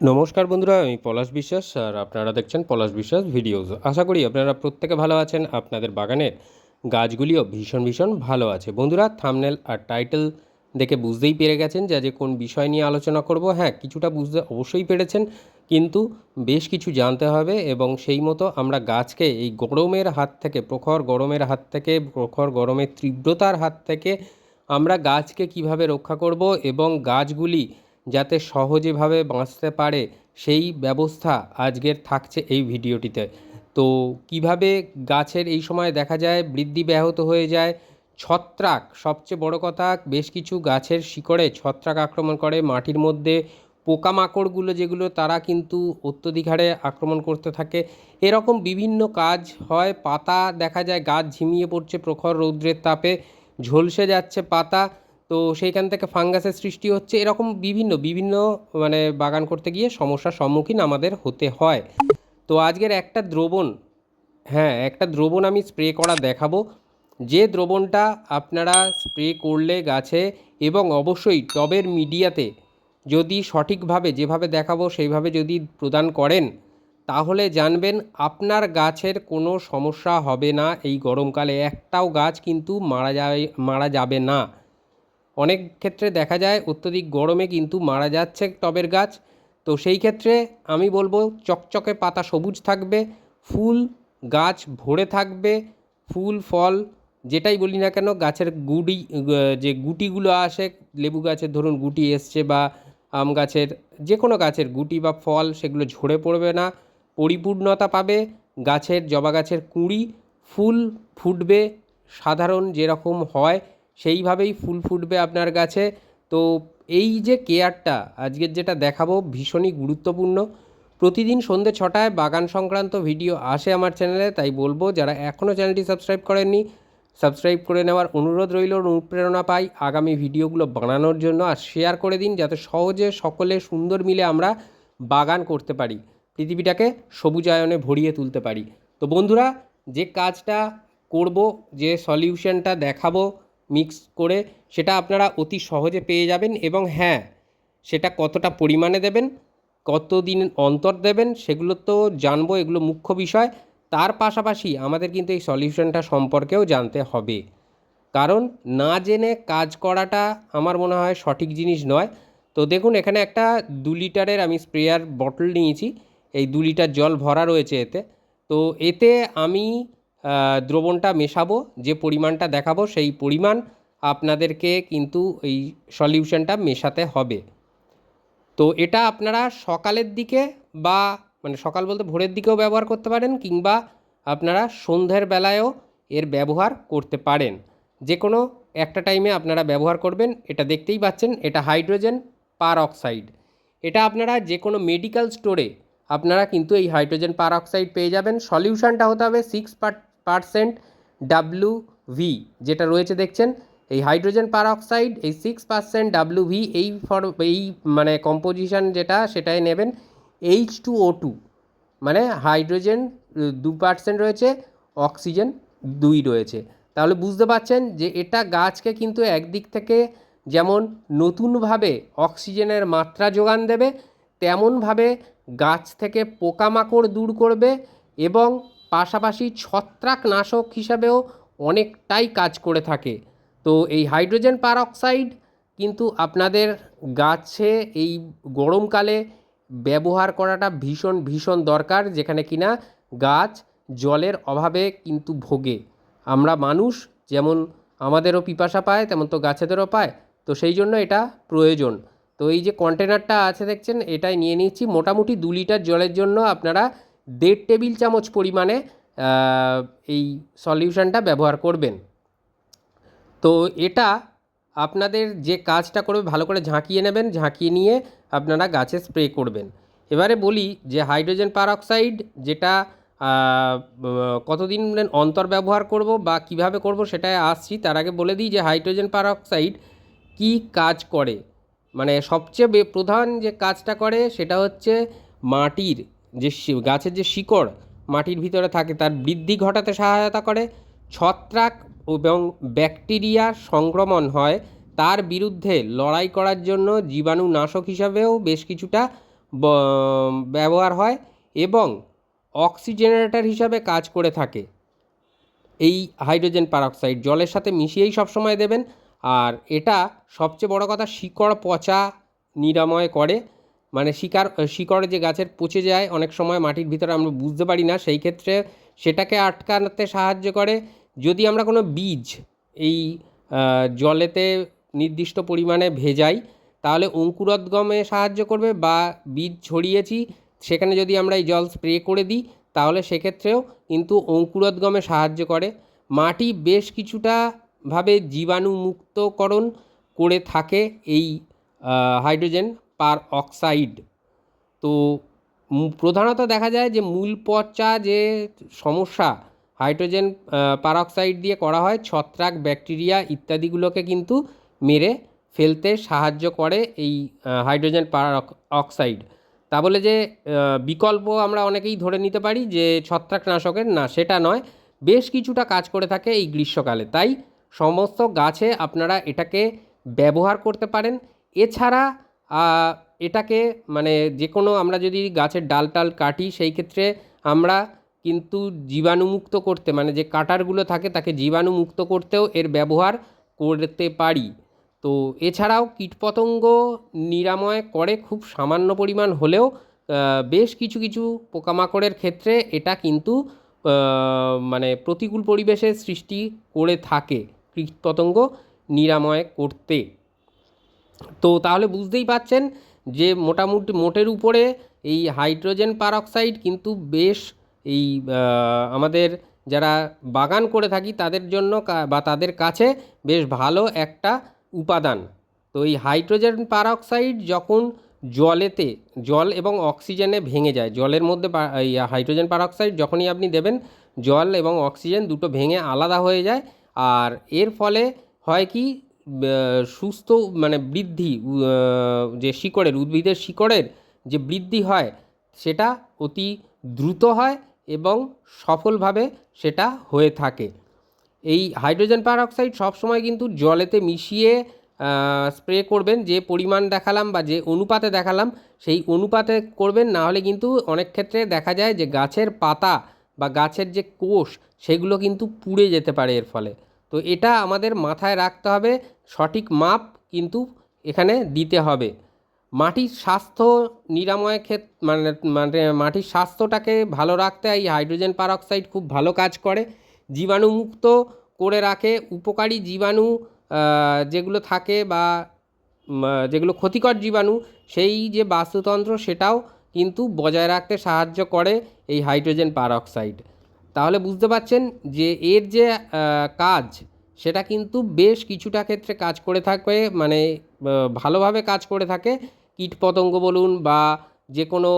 নমস্কার বন্ধুরা, আমি পলাশ বিশ্বাস আর আপনারা দেখছেন পলাশ বিশ্বাস ভিডিওস। আশা করি আপনারা প্রত্যেকে ভালো আছেন, আপনাদের বাগানের গাছগুলিও ভীষণ ভীষণ ভালো আছে। বন্ধুরা, থামনেল আর টাইটেল দেখে বুঝতেই পেরে গেছেন যে, আজকে কোন বিষয় নিয়ে আলোচনা করব। হ্যাঁ কিছুটা বুঝতে অবশ্যই পেরেছেন, কিন্তু বেশ কিছু জানতে হবে এবং সেই মতো আমরা গাছকে এই গরমের হাত থেকে, প্রখর গরমের হাত থেকে, প্রখর গরমের তীব্রতার হাত থেকে আমরা গাছকে কীভাবে রক্ষা করব এবং গাছগুলি যাতে সহজেভাবে বাঁচতে পারে, সেই ব্যবস্থা আজকের থাকছে এই ভিডিওটিতে। তো কীভাবে গাছের এই সময় দেখা যায় বৃদ্ধি ব্যাহত হয়ে যায়? ছত্রাক সবচেয়ে বড় কথা, বেশ কিছু গাছের শিকড়ে ছত্রাক আক্রমণ করে মাটির মধ্যে। পোকামাকড়গুলো যেগুলো, তারা কিন্তু অত্যধিক হারে আক্রমণ করতে থাকে। এরকম বিভিন্ন কাজ হয়, পাতা দেখা যায়, গাছ ঝিমিয়ে পড়ছে প্রখর রৌদ্রের তাপে, ঝলসে যাচ্ছে পাতা। তো সেইখান থেকে ফাঙ্গাসের সৃষ্টি হচ্ছে এরকম বিভিন্ন বিভিন্ন মানে বাগান করতে গিয়ে সমস্যার সম্মুখীন আমাদের হতে হয়। তো আজকের একটা দ্রবণ হ্যাঁ একটা দ্রবণ আমি স্প্রে করা দেখাবো। যে দ্রবণটা আপনারা স্প্রে করলে গাছে এবং অবশ্যই টবের মিডিয়াতে যদি সঠিকভাবে যেভাবে দেখাবো সেইভাবে যদি প্রদান করেন, তাহলে জানবেন আপনার গাছের কোনো সমস্যা হবে না এই গরমকালে। একটাও গাছ কিন্তু মারা যায়, মারা যাবে না। অনেক ক্ষেত্রে দেখা যায় অত্যধিক গরমে কিন্তু মারা যাচ্ছে টবের গাছ। তো সেই ক্ষেত্রে আমি বলব চকচকে পাতা সবুজ থাকবে, ফুল, গাছ ভরে থাকবে, ফুল, ফল, যেটাই বলি না কেন, গাছের গুড়ি যে গুটিগুলো আসে, লেবু গাছের ধরুন গুটি এসছে বা আম গাছের যে কোনো গাছের গুটি বা ফল, সেগুলো ঝরে পড়বে না, পরিপূর্ণতা পাবে, গাছের, জবা গাছের কুঁড়ি, ফুল ফুটবে, সাধারণ যেরকম হয় সেইভাবেই ফুল ফুটবে আপনার গাছে। তো এই যে কেয়ারটা, আজকের যেটা দেখাবো ভীষণই গুরুত্বপূর্ণ। প্রতিদিন সন্ধ্যে ছটায় বাগান সংক্রান্ত ভিডিও আসে আমার চ্যানেলে, তাই বলব যারা এখনও চ্যানেলটি সাবস্ক্রাইব করেননি, সাবস্ক্রাইব করে নেওয়ার অনুরোধ রইল অনুপ্রেরণা পাই। আগামী ভিডিওগুলো বানানোর জন্য আর শেয়ার করে দিন যাতে সহজে সকলে সুন্দর মিলে আমরা বাগান করতে পারি। পৃথিবীটাকে সবুজায়নে ভরিয়ে তুলতে পারি। তো বন্ধুরা, যে কাজটা করব, যে সলিউশনটা দেখাবো মিক্স করে সেটা আপনারা অতি সহজে পেয়ে যাবেন এবং হ্যাঁ সেটা কতটা পরিমাণে দেবেন কত দিন অন্তর দেবেন সেগুলো তো জানব, এগুলো মুখ্য বিষয়। তার পাশাপাশি আমাদের কিন্তু এই সলিউশনটা সম্পর্কেও জানতে হবে। কারণ না জেনে কাজ করাটা আমার মনে হয় সঠিক জিনিস নয়। তো দেখুন, এখানে একটা দু লিটারের আমি স্প্রেয়ার বটল নিয়েছি। এই দু লিটার জল ভরা রয়েছে এতে। তো এতে আমি দ্রবণটা মেশাবো, যে পরিমাণটা দেখাবো সেই পরিমাণ আপনাদেরকে কিন্তু এই সলিউশনটা মেশাতে হবে। তো এটা আপনারা সকালের দিকে বা মানে সকাল বলতে ভোরের দিকেও ব্যবহার করতে পারেন কিংবা আপনারা সন্ধ্যের বেলায়ও এর ব্যবহার করতে পারেন। যে কোনো একটা টাইমে আপনারা ব্যবহার করবেন, এটা দেখতেই পাচ্ছেন, এটা হাইড্রোজেন পার অক্সাইড এটা আপনারা যে কোনো মেডিকেল স্টোরে আপনারা কিন্তু এই হাইড্রোজেন পার অক্সাইড পেয়ে যাবেন। সলিউশনটা হতে হবে সিক্স পার্সেন্ট ডাব্লু ভি যেটা রয়েছে দেখছেন, এই হাইড্রোজেন পার অক্সাইড এই সিক্স পার্সেন্ট ডাব্লু ভি এই ফর, এই মানে কম্পোজিশন যেটা সেটাই নেবেন এইচ টু ও টু মানে হাইড্রোজেন দু পার্সেন্ট রয়েছে, অক্সিজেন দুই রয়েছে। তাহলে বুঝতে পারছেন যে এটা গাছকে কিন্তু একদিক থেকে যেমন নতুনভাবে অক্সিজেনের মাত্রা যোগান দেবে, তেমনভাবে গাছ থেকে পোকামাকড় দূর করবে এবং পাশাপাশি ছত্রাকনাশক হিসাবেও অনেকটাই কাজ করে থাকে। তো এই হাইড্রোজেন পারঅক্সাইড কিন্তু আপনাদের গাছে এই গরমকালে ব্যবহার করাটা ভীষণ ভীষণ দরকার, যেখানে কিনা গাছ জলের অভাবে কিন্তু ভোগে। আমরা মানুষ, যেমন আমাদেরও পিপাসা পায়, তেমন তো গাছেদেরও পায়, তো সেই জন্য এটা প্রয়োজন। তো এই যে কন্টেনারটা আছে, দেখছেন, এটাই নিয়ে নিচ্ছি। মোটামুটি দু লিটার জলের জন্য আপনারা দেড় টেবিল চামচ পরিমাণে এই সলিউশনটা ব্যবহার করবেন। তো এটা আপনাদের যে কাজটা করবে, ভালো করে ঝাঁকিয়ে নেবেন, ঝাঁকিয়ে নিয়ে আপনারা গাছে স্প্রে করবেন। এবারে বলি যে হাইড্রোজেন পারঅক্সাইড যেটা কতদিন অন্তর ব্যবহার করব বা কীভাবে করব সেটাই আসছি, তার আগে বলে দিই যে হাইড্রোজেন পারঅক্সাইড কি কাজ করে। মানে সবচেয়ে প্রধান যে কাজটা করে সেটা হচ্ছে মাটির যে গাছের যে শিকড় মাটির ভিতরে থাকে তার বৃদ্ধি ঘটাতে সহায়তা করে, ছত্রাক এবং ব্যাকটেরিয়ার সংক্রমণ হয়, তার বিরুদ্ধে লড়াই করার জন্য জীবাণুনাশক হিসাবেও বেশ কিছুটা ব্যবহার হয় এবং অক্সিজেনারেটর হিসাবে কাজ করে থাকে। এই হাইড্রোজেন পারঅক্সাইড জলের সাথে মিশিয়েই সবসময় দেবেন, আর এটা সবচেয়ে বড় কথা শিকড় পচা নিরাময় করে মানে শিকার শিকড় যে গাছের পচে যায়, অনেক সময় মাটির ভিতরে আমরা বুঝতে পারি না, সেই ক্ষেত্রে সেটাকে আটকাতে সাহায্য করে। যদি আমরা কোনো বীজ এই জলেতে নির্দিষ্ট পরিমাণে ভেজাই, তাহলে অঙ্কুরোদ্গমে সাহায্য করবে বা বীজ ছড়িয়েছি, সেখানে যদি আমরা এই জল স্প্রে করে দিই, তাহলে সেক্ষেত্রেও কিন্তু অঙ্কুরোদ্গমে সাহায্য করে। মাটি বেশ কিছুটা ভাবে জীবাণুমুক্তকরণ করে থাকে এই হাইড্রোজেন পার অক্সাইড। তো প্রধানত দেখা যায় যে মূল পচা যে সমস্যা, হাইড্রোজেন পারঅক্সাইড দিয়ে করা হয়, ছত্রাক, ব্যাকটেরিয়া ইত্যাদিগুলোকে কিন্তু মেরে ফেলতে সাহায্য করে এই হাইড্রোজেন পার অক্সাইড। তা বলে যে বিকল্প আমরা অনেকেই ধরে নিতে পারি যে ছত্রাকনাশকের না, সেটা নয়। বেশ কিছুটা কাজ করে থাকে এই গ্রীষ্মকালে। তাই সমস্ত গাছে আপনারা এটাকে ব্যবহার করতে পারেন। এছাড়া এটাকে মানে যে কোনো আমরা যদি গাছের ডাল টাল কাটি, সেই ক্ষেত্রে আমরা কিন্তু জীবাণুমুক্ত করতে মানে যে কাটারগুলো থাকে তাকে জীবাণুমুক্ত করতেও এর ব্যবহার করতে পারি। তো এছাড়াও কীটপতঙ্গ নিরাময় করে খুব সামান্য পরিমাণ হলেও বেশ কিছু কিছু পোকামাকড়ের ক্ষেত্রে এটা কিন্তু মানে প্রতিকূল পরিবেশের সৃষ্টি করে থাকে কীটপতঙ্গ নিরাময় করতে। তো তাহলে বুঝতেই পাচ্ছেন যে মোটামুটি মোটের উপরে এই হাইড্রোজেন পারঅক্সাইড কিন্তু বেশ এই আমাদের যারা বাগান করে থাকি তাদের জন্য বা তাদের কাছে বেশ ভালো একটা উপাদান। তো এই হাইড্রোজেন পারঅক্সাইড যখন জলেতে, জল এবং অক্সিজেনে ভেঙে যায়, জলের মধ্যে এই হাইড্রোজেন পারঅক্সাইড যখনই আপনি দেবেন, জল এবং অক্সিজেন দুটো ভেঙে আলাদা হয়ে যায়। আর এর ফলে হয় কি সুস্থ মানে বৃদ্ধি যে শিকড়ের, উদ্ভিদের শিকড়ের যে বৃদ্ধি হয়, সেটা অতি দ্রুত হয় এবং সফলভাবে সেটা হয়ে থাকে। এই হাইড্রোজেন পারঅক্সাইড সবসময় কিন্তু জলেতে মিশিয়ে স্প্রে করবেন, যে পরিমাণ দেখালাম বা যে অনুপাতে দেখালাম, সেই অনুপাতে করবেন, না হলে কিন্তু অনেক ক্ষেত্রে দেখা যায় যে গাছের পাতা বা গাছের যে কোষ, সেগুলো কিন্তু পুড়ে যেতে পারে এর ফলে। তো এটা আমাদের মাথায় রাখতে হবে সঠিক মাপ কিন্তু এখানে দিতে হবে। মাটির স্বাস্থ্য নিরাময় ক্ষেত মানে মানে মাটির স্বাস্থ্যটাকে ভালো রাখতে এই হাইড্রোজেন পারঅক্সাইড খুব ভালো কাজ করে। জীবাণুমুক্ত করে রাখে। উপকারী জীবাণু যেগুলো থাকে বা যেগুলো ক্ষতিকর জীবাণু, সেই যে বাস্তুতন্ত্র সেটাও কিন্তু বজায় রাখতে সাহায্য করে এই হাইড্রোজেন পারঅক্সাইড। তাহলে বুঝতে পারছেন যে এর যে কাজ সেটা কিন্তু বেশ কিছুটা ক্ষেত্রে কাজ করে থাকে মানে ভালোভাবে কাজ করে থাকে। কীটপতঙ্গ বলুন বা যে কোনো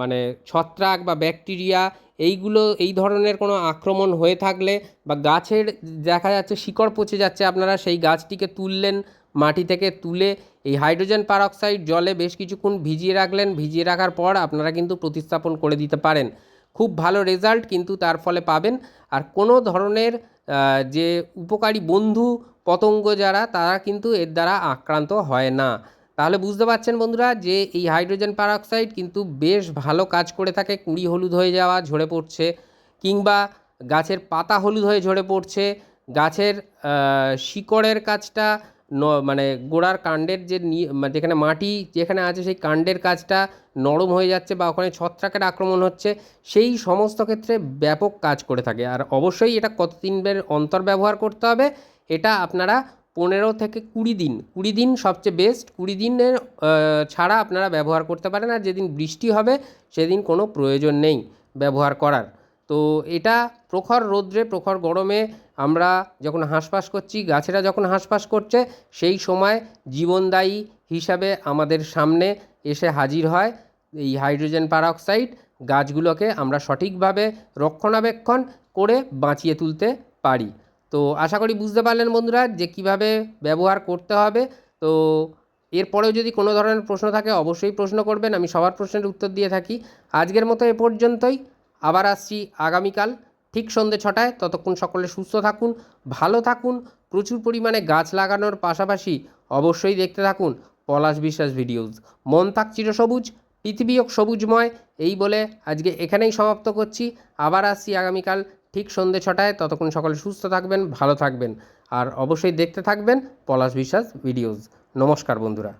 মানে ছত্রাক বা ব্যাকটেরিয়া, এইগুলো, এই ধরনের কোনো আক্রমণ হয়ে থাকলে বা গাছের, দেখা যাচ্ছে শিকড় পচে যাচ্ছে, আপনারা সেই গাছটিকে তুললেন, মাটি থেকে তুলে এই হাইড্রোজেন পারঅক্সাইড জলে বেশ কিছুক্ষণ ভিজিয়ে রাখলেন, ভিজিয়ে রাখার পর আপনারা কিন্তু প্রতিস্থাপন করে দিতে পারেন। খুব ভালো রেজাল্ট কিন্তু তার ফলে পাবেন। আর কোনো ধরনের যে উপকারী বন্ধু, পতঙ্গ যারা, তারা কিন্তু এর দ্বারা আক্রান্ত হয় না। তাহলে বুঝতে পারছেন বন্ধুরা যে এই হাইড্রোজেন পারঅক্সাইড কিন্তু বেশ ভালো কাজ করে থাকে, কুড়ি হলুদ হয়ে যাওয়া, ঝরে পড়ছে, কিংবা গাছের পাতা হলুদ হয়ে ঝরে পড়ছে, গাছের শিকড়ের কাজটা ন মানে গোড়ার কাণ্ডের যে মানে যেখানে মাটি যেখানে আছে সেই কাণ্ডের কাজটা নরম হয়ে যাচ্ছে বা ওখানে ছত্রাকের আক্রমণ হচ্ছে, সেই সমস্ত ক্ষেত্রে ব্যাপক কাজ করে থাকে। আর অবশ্যই এটা কত দিনের অন্তর ব্যবহার করতে হবে, এটা আপনারা পনেরো থেকে কুড়ি দিন কুড়ি দিন সবচেয়ে বেস্ট কুড়ি দিনের ছাড়া আপনারা ব্যবহার করতে পারেন আর যেদিন বৃষ্টি হবে সেদিন কোনো প্রয়োজন নেই ব্যবহার করার। তো এটা প্রখর রৌদ্রে, প্রখর গরমে আমরা যখন হাঁসফাঁস করছি, গাছেরা যখন হাঁসফাঁস করছে, সেই সময় জীবনদায়ী হিসাবে আমাদের সামনে এসে হাজির হয় এই হাইড্রোজেন পারঅক্সাইড। গাছগুলোকে আমরা সঠিকভাবে রক্ষণাবেক্ষণ করে বাঁচিয়ে তুলতে পারি। তো আশা করি বুঝতে পারলেন বন্ধুরা যে কীভাবে ব্যবহার করতে হবে। তো এরপরেও যদি কোনো ধরনের প্রশ্ন থাকে, অবশ্যই প্রশ্ন করবেন। আমি সবার প্রশ্নের উত্তর দিয়ে থাকি। আজকের মতো এ পর্যন্তই। আবার আসছি আগামীকাল। ঠিক সন্ধ্যে ছটায় ততক্ষণ সকলে সুস্থ থাকুন, ভালো থাকুন, প্রচুর পরিমাণে গাছ লাগানোর পাশাপাশি অবশ্যই দেখতে থাকুন পলাশ বিশ্বাস ভিডিওস। মন থাক চিরসবুজ পৃথিবীও সবুজময়, এই বলে আজকে এখানেই সমাপ্ত করছি। আবার আসছি আগামীকাল ঠিক সন্ধ্যে ছটায়, ততক্ষণ সকলে সুস্থ থাকবেন, ভালো থাকবেন। আর অবশ্যই দেখতে থাকবেন পলাশ বিশ্বাস ভিডিওস। নমস্কার বন্ধুরা।